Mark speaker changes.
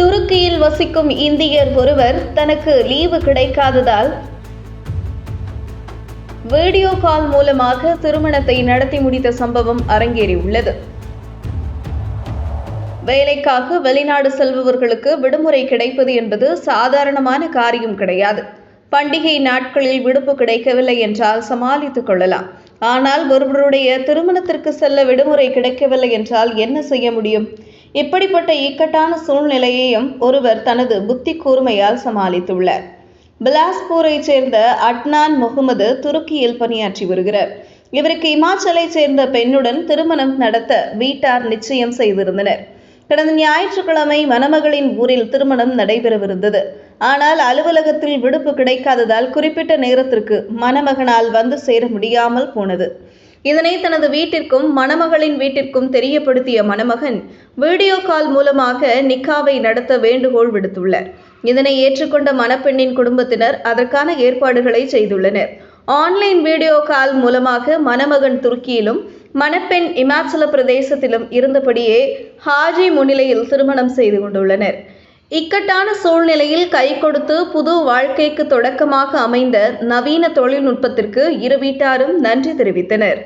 Speaker 1: துருக்கியில் வசிக்கும் இந்தியர் ஒருவர் தனக்கு லீவு கிடைக்காததால் வீடியோ கால் மூலமாக திருமணத்தை நடத்தி முடித்த சம்பவம் அரங்கேறியுள்ளது. வேலைக்காக வெளிநாடு செல்பவர்களுக்கு விடுமுறை கிடைப்பது என்பது சாதாரணமான காரியம் கிடையாது. பண்டிகை நாட்களில் விடுப்பு கிடைக்கவில்லை என்றால் சமாளித்துக் கொள்ளலாம். ஆனால் ஒருவருடைய திருமணத்திற்கு செல்ல விடுமுறை கிடைக்கவில்லை என்றால் என்ன செய்ய முடியும்? இப்படிப்பட்ட இக்கட்டான சூழ்நிலையையும் ஒருவர் தனது புத்தி கூர்மையால் சமாளித்துள்ளார். பிலாஸ்பூரை சேர்ந்த அட்னான் முகமது துருக்கியில் பணியாற்றி வருகிறார். இவருக்கு இமாச்சலை சேர்ந்த பெண்ணுடன் திருமணம் நடத்த வீட்டார் நிச்சயம் செய்திருந்தனர். கடந்த ஞாயிற்றுக்கிழமை மணமகளின் ஊரில் திருமணம் நடைபெறவிருந்தது. ஆனால் அலுவலகத்தில் விடுப்பு கிடைக்காததால் குறிப்பிட்ட நேரத்திற்கு மணமகனால் வந்து சேர முடியாமல் போனது. இதனை தனது வீட்டிற்கும் மணமகளின் வீட்டிற்கும் தெரியப்படுத்திய மணமகன் வீடியோ கால் மூலமாக நிக்காவை நடத்த வேண்டுகோள் விடுத்துள்ளார். இதனை ஏற்றுக்கொண்ட மணப்பெண்ணின் குடும்பத்தினர் அதற்கான ஏற்பாடுகளை செய்துள்ளனர். ஆன்லைன் வீடியோ கால் மூலமாக மணமகன் துருக்கியிலும் மணப்பெண் இமாச்சல பிரதேசத்திலும் இருந்தபடியே ஹாஜி முன்னிலையில் திருமணம் செய்து கொண்டுள்ளனர். இக்கட்டான சூழ்நிலையில் கை கொடுத்து புது வாழ்க்கைக்கு தொடக்கமாக அமைந்த நவீன தொழில்நுட்பத்திற்கு இரு வீட்டாரும் நன்றி தெரிவித்தனர்.